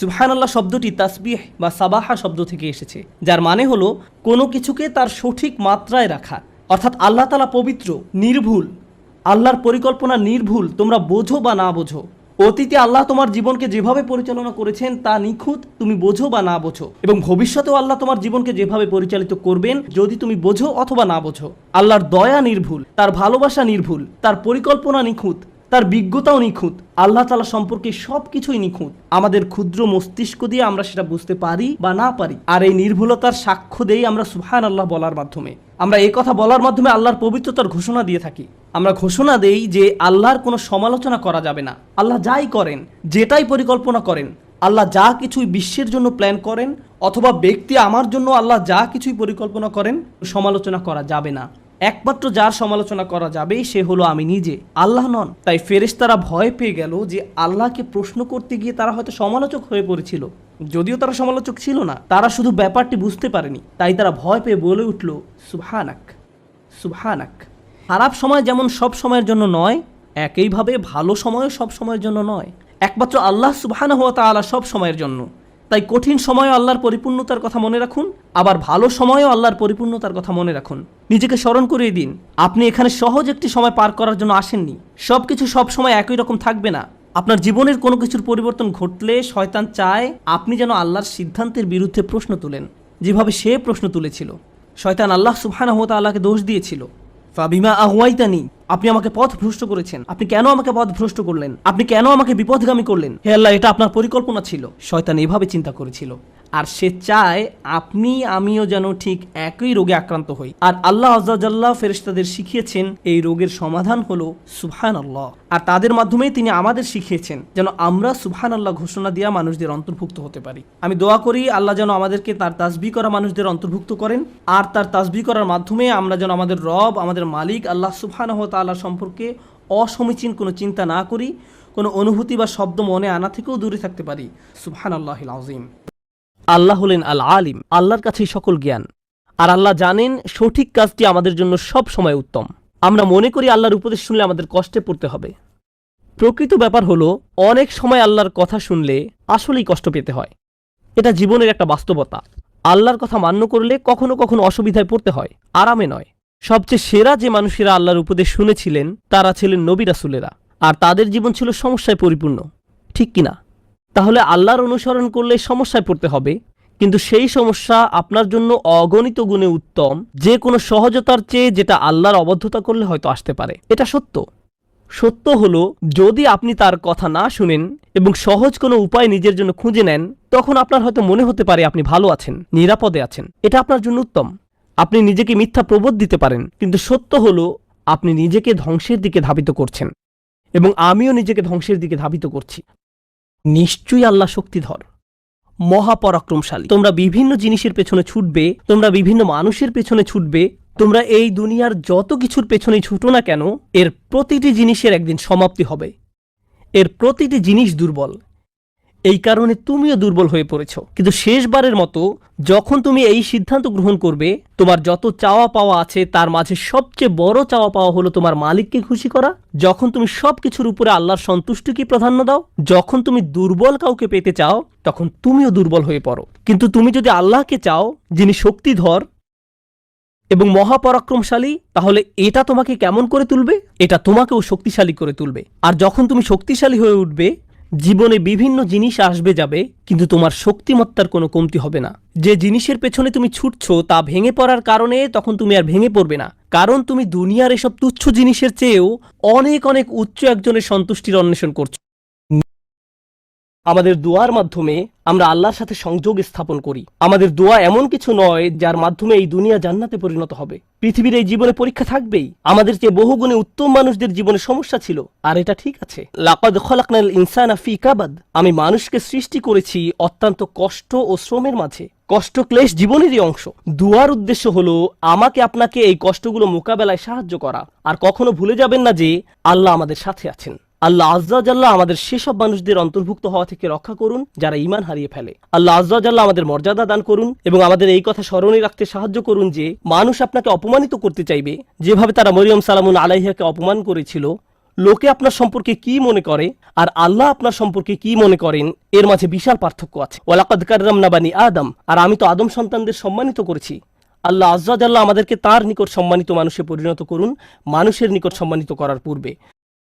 সুবহান আল্লাহ শব্দটি তাসবিহ বা সাবাহা শব্দ থেকে এসেছে, যার মানে হলো কোনো কিছুকে তার সঠিক মাত্রায় রাখা। অর্থাৎ আল্লাহ তালা পবিত্র, নির্ভুল, আল্লাহর পরিকল্পনা নির্ভুল, তোমরা বোঝো বা না বোঝো। অতীতে আল্লাহ তোমার জীবনকে যেভাবে পরিচালনা করেছেন তা নিখুঁত তুমি বোঝো বা না বোঝো। এবং ভবিষ্যতেও আল্লাহ তোমার জীবনকে যেভাবে পরিচালিত করবেন, যদি তুমি বোঝো অথবা না বোঝো। আল্লাহর দয়া নির্ভুল, তার ভালোবাসা নির্ভুল, তার পরিকল্পনা নিখুঁত। তার বিজ্ঞতাও নিখুঁত, আল্লাহ তালা সম্পর্কে সব কিছুই নিখুঁত। আমাদের ক্ষুদ্র মস্তিষ্ক দিয়ে আমরা সেটা বুঝতে পারি বা না পারি, আর এই নির্ভুলতার সাক্ষ্য দেই আমরা সুহান আল্লাহ বলার মাধ্যমে। আমরা এই কথা বলার মাধ্যমে আল্লাহর পবিত্রতার ঘোষণা দিয়ে থাকি। আমরা ঘোষণা দেই যে আল্লাহর কোনো সমালোচনা করা যাবে না। আল্লাহ যাই করেন, যেটাই পরিকল্পনা করেন, আল্লাহ যা কিছুই বিশ্বের জন্য প্ল্যান করেন, অথবা ব্যক্তি আমার জন্য আল্লাহ যা কিছুই পরিকল্পনা করেন, সমালোচনা করা যাবে না। একমাত্র যার সমালোচনা করা যাবে সে হলো আমি নিজে। আল্লাহ নন। তাই ফেরেশতারা ভয় পেয়ে গেল যে আল্লাহকে প্রশ্ন করতে গিয়ে তারা হয়তো সমালোচক হয়ে পড়েছিল। যদিও তারা সমালোচক ছিল না, তারা শুধু ব্যাপারটি বুঝতে পারেনি। তাই তারা ভয় পেয়ে বলে উঠল, সুবহানাক সুবহানাক। খারাপ সময় যেমন সব সময়ের জন্য নয়, একইভাবে ভালো সময়ও সব সময়ের জন্য নয়। একমাত্র আল্লাহ সুবহানা হওয়া তাআলা সব সময়ের জন্য। তাই কঠিন সময়ও আল্লাহর পরিপূর্ণতার কথা মনে রাখুন, আবার ভালো সময়ও আল্লাহর পরিপূর্ণতার কথা মনে রাখুন। নিজেকে স্মরণ করিয়ে দিন, আপনি এখানে সহজ একটি সময় পার করার জন্য আসেননি। সব কিছু সব সময় একই রকম থাকবে না। আপনার জীবনের কোনো কিছুর পরিবর্তন ঘটলে শয়তান চায় আপনি যেন আল্লাহর সিদ্ধান্তের বিরুদ্ধে প্রশ্ন তুলেন। যেভাবে সে প্রশ্ন তুলেছিল। শয়তান আল্লাহ সুবহানাহু তাআলাকে দোষ দিয়েছিল। ফাবিমা আহওয়াইতানি আপনি আমাকে পথ ভ্রষ্ট করেছেন। আপনি কেন আমাকে পথ ভ্রষ্ট করলেন? আপনি কেন আমাকে বিপদগামী করলেন? হে আল্লাহ, এটা আপনার পরিকল্পনা ছিল। শয়তান এভাবে চিন্তা করেছিল। আর সে চায় আপনি, আমিও যেন ঠিক একই রোগে আক্রান্ত হই। আর আল্লাহ আজাল্লাহ ফেরেশতাদের শিখিয়েছেন, এই রোগের সমাধান হলো সুবহান আল্লাহ আর তাদের মাধ্যমেই তিনি আমাদের শিখিয়েছেন যেন আমরা সুবহান আল্লাহ ঘোষণা দিয়া মানুষদের অন্তর্ভুক্ত হতে পারি। আমি দোয়া করি আল্লাহ যেন আমাদেরকে তার তাসবি করা মানুষদের অন্তর্ভুক্ত করেন, আর তার তাসবি করার মাধ্যমে আমরা যেন আমাদের রব, আমাদের মালিক আল্লাহ সুবহান তাআলা সম্পর্কে অসমীচীন কোনো চিন্তা না করি, কোনো অনুভূতি বা শব্দ মনে আনা থেকেও দূরে থাকতে পারি। সুবহান আল্লাহ আজিম আল্লাহ হলেন আল আলিম, আল্লাহর কাছেই সকল জ্ঞান। আর আল্লাহ জানেন সঠিক কাজটি আমাদের জন্য সব সময় উত্তম। আমরা মনে করি আল্লাহর উপদেশ শুনলে আমাদের কষ্টে পড়তে হবে। প্রকৃত ব্যাপার হলো, অনেক সময় আল্লাহর কথা শুনলে আসলেই কষ্ট পেতে হয়। এটা জীবনের একটা বাস্তবতা। আল্লাহর কথা মান্য করলে কখনো কখনো অসুবিধায় পড়তে হয়, আরামে নয়। সবচেয়ে সেরা যে মানুষেরা আল্লাহর উপদেশ শুনেছিলেন, তারা ছিলেন নবী রাসুলেরা। আর তাদের জীবন ছিল সমস্যায় পরিপূর্ণ। ঠিক কিনা? তাহলে আল্লাহর অনুসরণ করলে সমস্যায় পড়তে হবে। কিন্তু সেই সমস্যা আপনার জন্য অগণিত গুণে উত্তম। যে কোনো সহজতার চেয়ে যেটা আল্লাহর অবদ্ধতা করলে হয়তো আসতে পারে। এটা সত্য। সত্য হলো, যদি আপনি তার কথা না শুনেন এবং সহজ কোনো উপায় নিজের জন্য খুঁজে নেন, তখন আপনার হয়তো মনে হতে পারে আপনি ভালো আছেন, নিরাপদে আছেন। এটা আপনার জন্য উত্তম। আপনি নিজেকে মিথ্যা প্রবোধ দিতে পারেন, কিন্তু সত্য হলো, আপনি নিজেকে ধ্বংসের দিকে ধাবিত করছেন। এবং আমিও নিজেকে ধ্বংসের দিকে ধাবিত করছি। নিশ্চয়ই আল্লাহ শক্তিধর, মহাপরাক্রমশালী। তোমরা বিভিন্ন জিনিসের পেছনে ছুটবে, তোমরা বিভিন্ন মানুষের পেছনে ছুটবে, তোমরা এই দুনিয়ার যত কিছুর পেছনে ছুটো না কেন, এর প্রতিটি জিনিসের একদিন সমাপ্তি হবে। এর প্রতিটি জিনিস দুর্বল। এই কারণে তুমিও দুর্বল হয়ে পড়েছ। কিন্তু শেষবারের মতো, যখন তুমি এই সিদ্ধান্ত গ্রহণ করবে, তোমার যত চাওয়া পাওয়া আছে, তার মাঝে সবচেয়ে বড় চাওয়া পাওয়া হলো তোমার মালিককে খুশি করা। যখন তুমি সব কিছুর উপরে আল্লাহর সন্তুষ্টিকে প্রাধান্য দাও, যখন তুমি দুর্বল কাউকে পেতে চাও, তখন তুমিও দুর্বল হয়ে পড়ো। কিন্তু তুমি যদি আল্লাহকে চাও, যিনি শক্তিধর এবং মহাপরাক্রমশালী, তাহলে এটা তোমাকে কেমন করে তুলবে? এটা তোমাকেও শক্তিশালী করে তুলবে। আর যখন তুমি শক্তিশালী হয়ে উঠবে জীবনে বিভিন্ন জিনিস আসবে যাবে, কিন্তু তোমার শক্তিমত্তার কোনো কমতি হবে না। যে জিনিসের পেছনে তুমি ছুটছ, তা ভেঙে পড়ার কারণে তখন তুমি আর ভেঙে পড়বে না। কারণ তুমি দুনিয়ার এসব তুচ্ছ জিনিসের চেয়েও অনেক অনেক উচ্চ একজনের সন্তুষ্টির অন্বেষণ করছ। আমাদের দোয়ার মাধ্যমে আমরা আল্লাহর সাথে সংযোগ স্থাপন করি। আমাদের দোয়া এমন কিছু নয় যার মাধ্যমে এই দুনিয়া জান্নাতে পরিণত হবে। পৃথিবীর এই জীবনে পরীক্ষা থাকবেই। আমাদের চেয়ে বহুগুণে উত্তম মানুষদের জীবনে সমস্যা ছিল। আর এটা ঠিক আছে। লাকাদ খলাকনাল ইনসানা কাবাদ। আমি মানুষকে সৃষ্টি করেছি অত্যন্ত কষ্ট ও শ্রমের মাঝে। কষ্ট ক্লেশ জীবনেরই অংশ। দুয়ার উদ্দেশ্য হলো আমাকে আপনাকে এই কষ্টগুলো মোকাবেলায় সাহায্য করা। আর কখনো ভুলে যাবেন না যে আল্লাহ আমাদের সাথে আছেন। আল্লাহ আজ্জাজাল্লাহ আমাদের সেসব মানুষদের অন্তর্ভুক্ত হওয়া থেকে রক্ষা করুন, যারা ইমান হারিয়ে ফেলে। আল্লাহ আজ্জাজাল্লাহ আমাদের মর্যাদা দান করুন এবং আমাদের এই কথা স্মরণে রাখতে সাহায্য করুন যে, মানুষ আপনাকে অপমানিত করতে চাইবে। যেভাবে তারা মরিয়ম সালামুন আলাইহাকে অপমান করেছিল, লোকে আপনার সম্পর্কে কি মনে করে আর আল্লাহ আপনার সম্পর্কে কি মনে করেন, এর মাঝে বিশাল পার্থক্য আছে। ওয়ালাকাদ আদম, আর আমি তো আদম সন্তানদের সম্মানিত করেছি। আল্লাহ আল্লাহ আমাদেরকে তার নিকট সম্মানিত মানুষে পরিণত করুন, মানুষের নিকট সম্মানিত করার পূর্বে।